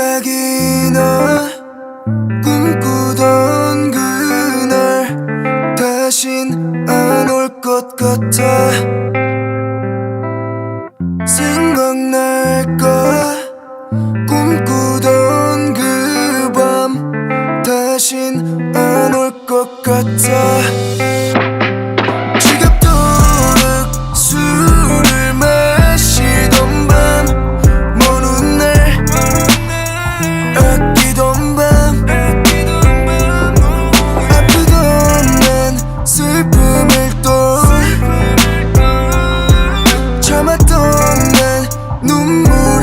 새기나 꿈꾸던 그날 다신 안 올 것 같아? 생각날까 꿈꾸던 그 밤 다신 안 올 것 같아? 눈물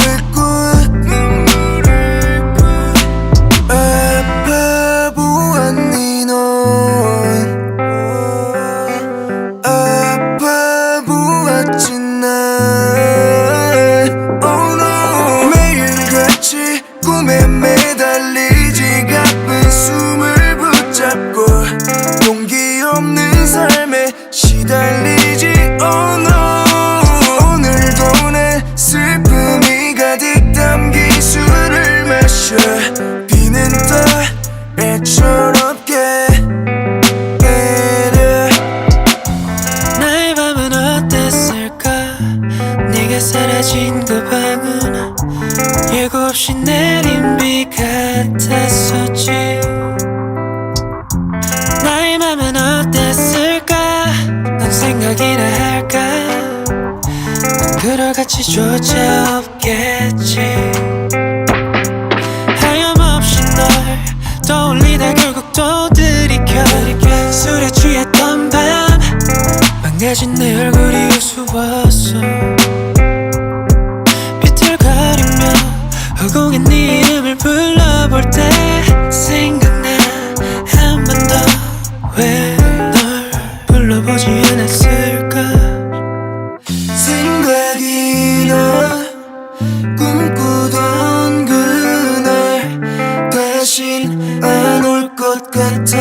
없이 내린 비 같았었지. 나의 맘은 어땠을까? 넌 생각이나 할까? 그럴 가치조차 없겠지. 하염없이 널 떠올리다 결국 또 들이켜. 술에 취했던 밤 망가진 내 얼굴이 우스웠어 허공에 네 이름을 불러볼 때 생각나. 한 번 더 왜 널 불러보지 않았을까? 생각이 나. 꿈꾸던 그날 다신 안 올 것 같아